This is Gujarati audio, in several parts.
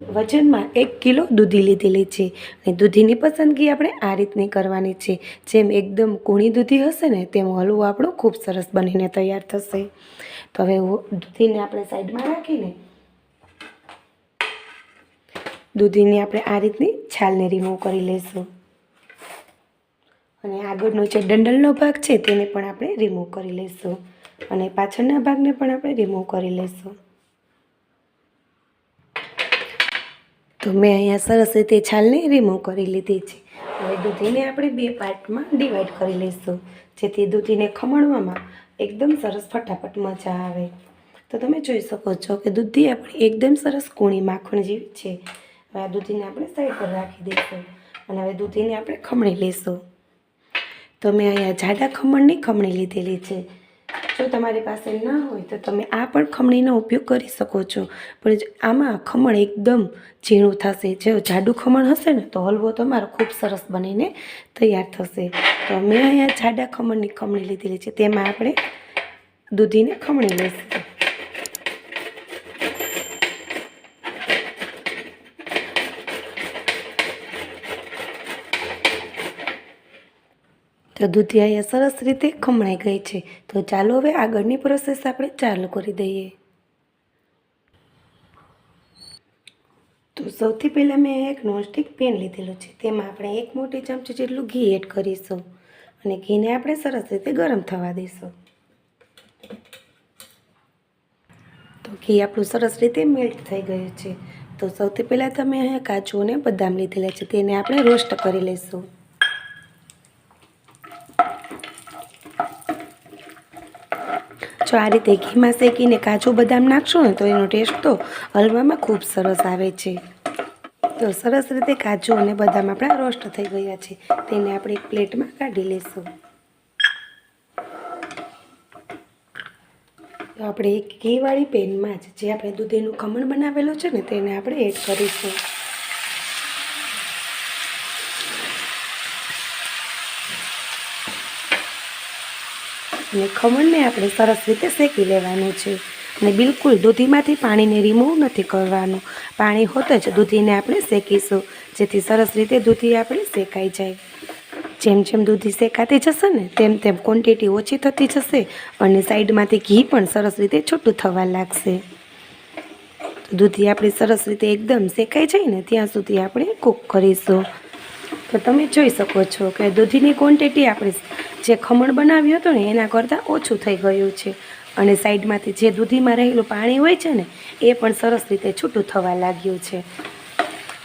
વજનમાં એક કિલો દૂધી લીધેલી છે અને દૂધીની પસંદગી આપણે આ રીતની કરવાની છે. જેમ એકદમ કૂણી દૂધી હશે ને તેમ હલવો આપણો ખૂબ સરસ બનીને તૈયાર થશે. તો હવે દૂધીને આપણે સાઈડમાં રાખીને દૂધીને આપણે આ રીતની છાલને રિમૂવ કરી લઈશું. અને આગળનો જે ડંડલનો ભાગ છે તેને પણ આપણે રિમૂવ કરી લઈશું. અને પાછળના ભાગને પણ આપણે રિમૂવ કરી લઈશું. તો મેં અહીંયા સરસ રીતે છાલને રિમૂવ કરી લીધી છે. હવે દૂધીને આપણે બે પાર્ટમાં ડિવાઈડ કરી લઈશું, જેથી દૂધીને ખમણવામાં એકદમ સરસ ફટાફટ મજા આવે. તો તમે જોઈ શકો છો કે દૂધી આપણી એકદમ સરસ કૂણી માખણ જેવી છે. હવે આ દૂધીને આપણે સાઈડ પર રાખી દઈશું અને હવે દૂધીને આપણે ખમણી લઈશું. તો મેં અહીંયા જાડા ખમણની ખમણી લીધેલી છે. જો તમારી પાસે ના હોય તો તમે આ પણ ખમણીનો ઉપયોગ કરી શકો છો. પણ આમાં ખમણ એકદમ ઝીણું થશે. જો જાડું ખમણ હશે ને, તો હલવો તમારો ખૂબ સરસ બનીને તૈયાર થશે. તો મેં અહીંયા જાડા ખમણની ખમણી લીધેલી છે. તેમાં આપણે દૂધીને ખમણી લઈશું. તો દૂધી અહીંયા સરસ રીતે ખમણાઈ ગઈ છે. તો ચાલો હવે આગળની પ્રોસેસ આપણે ચાલુ કરી દઈએ. તો સૌથી પહેલાં મેં એક નોનસ્ટિક પેન લીધેલું છે. તેમાં આપણે એક મોટી ચમચી જેટલું ઘી એડ કરીશું અને ઘીને આપણે સરસ રીતે ગરમ થવા દઈશું. તો ઘી આપણું સરસ રીતે મેલ્ટ થઈ ગયું છે. તો સૌથી પહેલાં તમે અહીંયા કાજુ અને બદામ લીધેલા છે. તેને આપણે રોસ્ટ કરી લઈશું. જો આ રીતે ઘીમાં શેકીને કાજુ બદામ નાખશો ને તો એનો ટેસ્ટ તો હલવામાં ખૂબ સરસ આવે છે. તો સરસ રીતે કાજુ અને બદામ આપણા રોસ્ટ થઈ ગયા છે. તેને આપણે એક પ્લેટમાં કાઢી લઈશું તો આપણે એક ઘીવાળી પેનમાં જ જે આપણે દૂધીનું ખમણ બનાવેલું છે ને તેને આપણે એડ કરીશું. અને ખમણને આપણે સરસ રીતે શેકી લેવાનું છે. અને બિલકુલ દૂધીમાંથી પાણીને રિમૂવ નથી કરવાનું. પાણી હોત જ દૂધીને આપણે શેકીશું, જેથી સરસ રીતે દૂધી આપણે શેકાઈ જાય. જેમ જેમ દૂધી શેકાતી જશે ને, તેમ તેમ ક્વોન્ટિટી ઓછી થતી જશે અને સાઈડમાંથી ઘી પણ સરસ રીતે છૂટું થવા લાગશે. દૂધી આપણી સરસ રીતે એકદમ શેકાઈ જાય ને, ત્યાં સુધી આપણે કૂક કરીશું. તો તમે જોઈ શકો છો કે દૂધીની ક્વોન્ટિટી આપણે જે ખમણ બનાવ્યું હતું ને, એના કરતાં ઓછું થઈ ગયું છે. અને સાઈડમાંથી જે દૂધીમાં રહેલું પાણી હોય છે ને, એ પણ સરસ રીતે છૂટું થવા લાગ્યું છે.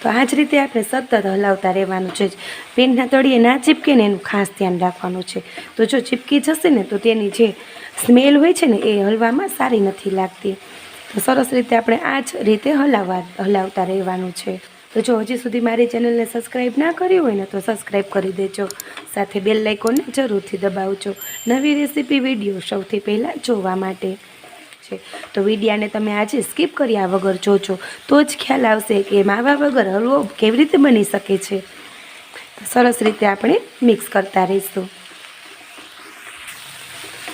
તો આ જ રીતે આપણે સતત હલાવતા રહેવાનું છે. પેનના તળિયે ના ચીપકે ને એનું ખાસ ધ્યાન રાખવાનું છે. તો જો ચીપકી જશે ને, તો તેની જે સ્મેલ હોય છે ને, એ હલવામાં સારી નથી લાગતી. તો સરસ રીતે આપણે આ જ રીતે હલાવવા, હલાવતા રહેવાનું છે. તો જો હજી સુધી મારી ચેનલને સબસ્ક્રાઈબ ના કરી હોય ને તો સબસ્ક્રાઈબ કરી દેજો. સાથે બેલ લાઇકોનને જરૂરથી દબાવજો. નવી રેસીપી વીડિયો સૌથી પહેલાં જોવા માટે. છે. તો વિડીયાને તમે આજે સ્કીપ કર્યા વગર જોજો. તો જ ખ્યાલ આવશે કે માવા વગર હલવો કેવી રીતે બની શકે છે. સરસ રીતે આપણે મિક્સ કરતા રહીશું.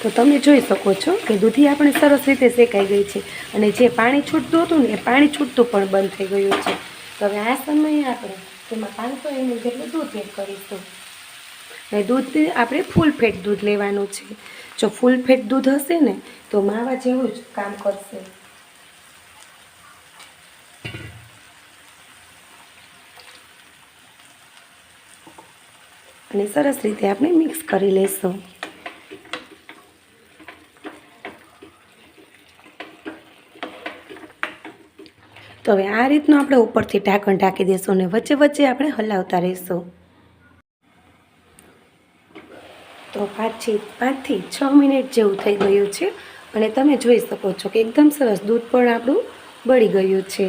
તો તમે જોઈ શકો છો કે દૂધી આપણે સરસ રીતે શેકાઈ ગઈ છે. અને જે પાણી છૂટતું હતું ને એ પાણી છૂટતું પણ બંધ થઈ ગયું છે. તો હવે આ સમયે આપણે તેમાં પાંચસો એમએલ જેટલું દૂધ એડ કરીશું. અને દૂધ આપણે ફૂલ ફેટ દૂધ લેવાનું છે. જો ફૂલ ફેટ દૂધ હશે ને, તો માવા જેવું જ કામ કરશે. અને સરસ રીતે આપણે મિક્સ કરી લઈશું તો હવે આ રીતનું આપણે ઉપરથી ઢાંકણ ઢાંકી દઈશું અને વચ્ચે વચ્ચે આપણે હલાવતા રહીશું. તો પાંચથી પાંચથી છ મિનિટ જેવું થઈ ગયું છે અને તમે જોઈ શકો છો કે એકદમ સરસ દૂધ પણ આપણું બળી ગયું છે.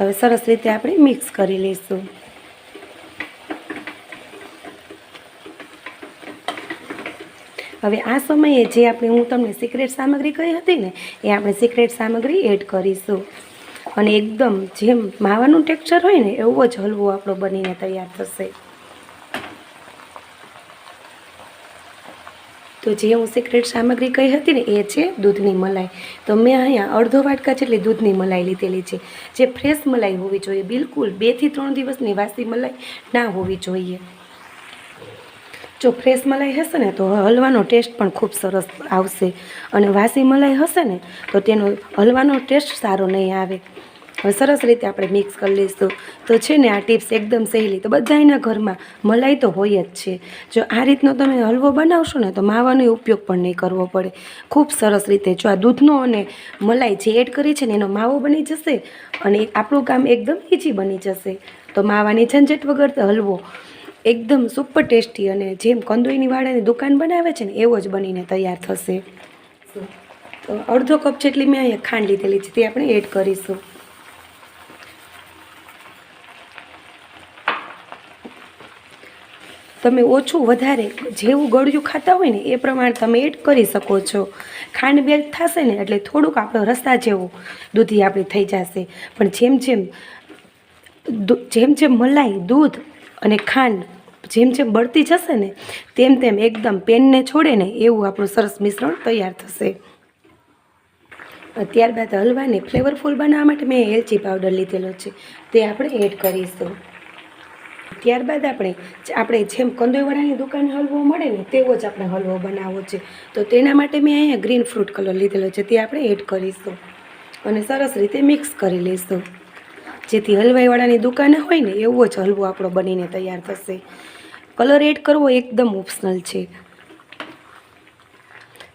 હવે સરસ રીતે આપણે મિક્સ કરી લઈશું. હવે આ સમયે જે આપણે હું તમને સિક્રેટ સામગ્રી કહી હતી ને, એ આપણે સિક્રેટ સામગ્રી એડ કરીશું. અને એકદમ જેમ માવાનું ટેક્સચર હોય ને, એવો જ હલવો આપણો બનીને તૈયાર થશે. તો જે હું સિક્રેટ સામગ્રી કહી હતી ને, એ છે દૂધની મલાઈ. તો મેં અહીંયા અડધો વાટકા જેટલી દૂધની મલાઈ લીધેલી છે. જે ફ્રેશ મલાઈ હોવી જોઈએ, બિલકુલ બેથી ત્રણ દિવસની વાસી મલાઈ ના હોવી જોઈએ. જો ફ્રેશ મલાઈ હશે ને, તો હલવાનો ટેસ્ટ પણ ખૂબ સરસ આવશે. અને વાસી મલાઈ હશે ને, તો તેનો હલવાનો ટેસ્ટ સારો નહીં આવે. સરસ રીતે આપણે મિક્સ કરી લઈશું. તો છે ને આ ટિપ્સ એકદમ સહેલી. તો બધાના ઘરમાં મલાઈ તો હોય જ છે. જો આ રીતનો તમે હલવો બનાવશો ને, તો માવાનો ઉપયોગ પણ નહીં કરવો પડે. ખૂબ સરસ રીતે જો આ દૂધનો અને મલાઈ જે એડ કરી છે ને, એનો માવો બની જશે અને આપણું કામ એકદમ ઈજી બની જશે. તો માવાની ઝંઝટ વગર હલવો. એકદમ સુપર ટેસ્ટી અને જેમ કંદોઈની વાળાની દુકાન બનાવે છે ને, એવો જ બનીને તૈયાર થશે. તો અડધો કપ જેટલી મેં અહીંયા ખાંડ લીધેલી છે, તે આપણે એડ કરીશું. તમે ઓછું વધારે જેવું ગળ્યું ખાતા હોય ને, એ પ્રમાણે તમે એડ કરી શકો છો. ખાંડ બેલ્ટ થશે ને, એટલે થોડુંક આપણો રસ્તા જેવું દૂધી આપણી થઈ જશે. પણ જેમ જેમ જેમ જેમ મલાઈ, દૂધ અને ખાંડ જેમ જેમ બળતી જશે ને, તેમ તેમ એકદમ પેનને છોડે ને એવું આપણું સરસ મિશ્રણ તૈયાર થશે. ત્યારબાદ હલવાને ફ્લેવરફુલ બનાવવા માટે મેં એલચી પાવડર લીધેલો છે, તે આપણે એડ કરીશું. ત્યારબાદ આપણે આપણે જેમ કંદોઈવાળાની દુકાને હલવો મળે ને, તેવો જ આપણે હલવો બનાવવો છે. તો તેના માટે મેં અહીંયા ગ્રીન ફ્રૂટ કલર લીધેલો છે, તે આપણે એડ કરીશું. અને સરસ રીતે મિક્સ કરી લઈશું. જેથી હલવાઈવાળાની દુકાને હોય ને એવો જ હલવો આપણો બનીને તૈયાર થશે. કલર એડ કરવો એકદમ ઓપ્શનલ છે.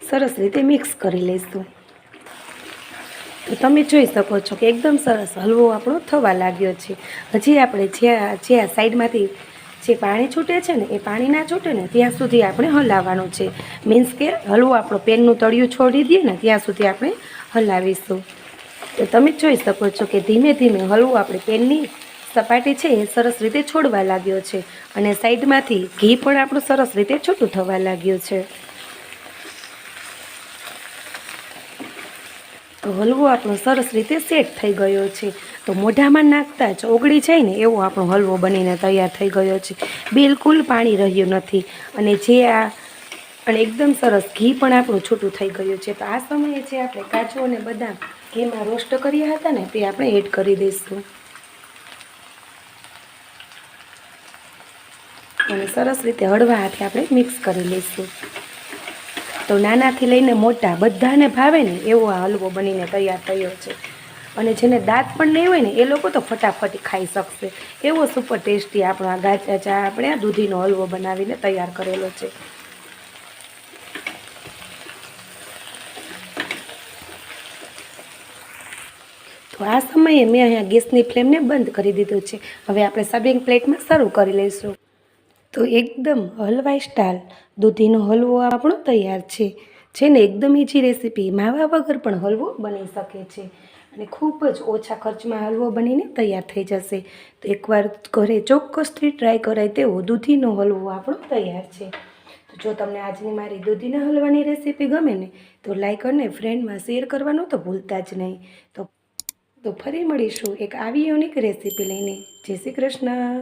સરસ રીતે મિક્સ કરી લઈશું. તો તમે જોઈ શકો છો કે એકદમ સરસ હલવો આપણો થવા લાગ્યો છે. હજી આપણે જ્યાં જ્યાં સાઈડમાંથી જે પાણી છૂટે છે ને એ પાણી ના છૂટે ને ત્યાં સુધી આપણે હલાવવાનું છે. મીન્સ કે હલવો આપણો પેનનું તળિયું છોડી દઈએ ને ત્યાં સુધી આપણે હલાવીશું. તો તમે જોઈ શકો છો કે ધીમે ધીમે હલવો આપણે પેનની સપાટી છે એ સરસ રીતે છોડવા લાગ્યો છે અને સાઈડમાંથી ઘી પણ આપણું સરસ રીતે છૂટું થવા લાગ્યું છે. તો હલવો આપણો સરસ રીતે સેટ થઈ ગયો છે. તો મોઢામાં નાખતા જ ઓગળી જાય ને એવો આપણો હલવો બનીને તૈયાર થઈ ગયો છે. બિલકુલ પાણી રહ્યું નથી અને જે આ અને એકદમ સરસ ઘી પણ આપણું છૂટું થઈ ગયું છે. તો આ સમયે જે આપણે કાજુ અને બદામ ઘીમાં રોસ્ટ કર્યા હતા ને, તે આપણે એડ કરી દઈશું. અને સરસ રીતે હળવા હાથે આપણે મિક્સ કરી લઈશું. તો નાનાથી લઈને મોટા બધાને ભાવે ને એવો આ હલવો બનીને તૈયાર થયો છે. અને જેને દાંત પણ નહીં હોય ને, એ લોકો તો ફટાફટ ખાઈ શકશે. એવો સુપર ટેસ્ટી આપણો આ ગાચા ચા આપણે આ દૂધીનો હલવો બનાવીને તૈયાર કરેલો છે. તો આ સમયે મેં અહીંયા ગેસની ફ્લેમને બંધ કરી દીધો છે. હવે આપણે સર્વિંગ પ્લેટમાં સર્વ કરી લઈશું. તો એકદમ હલવાઈ સ્ટાઇલ. દૂધીનો હલવો આપણો તૈયાર છે. છે ને એકદમ ઈજી રેસીપી. માવા વગર પણ હલવો બની શકે છે. અને ખૂબ જ ઓછા ખર્ચમાં હલવો બનીને તૈયાર થઈ જશે. તો એકવાર ઘરે ચોક્કસથી ટ્રાય કરાય તેવો દૂધીનો હલવો આપણો તૈયાર છે. તો જો તમને આજની મારી દૂધીના હલવાની રેસીપી ગમે ને, તો લાઇક અને ફ્રેન્ડમાં શેર કરવાનું તો ભૂલતા જ નહીં. તો તો ફરી મળીશું એક આવી યુનિક રેસીપી લઈને. જય શ્રી કૃષ્ણ.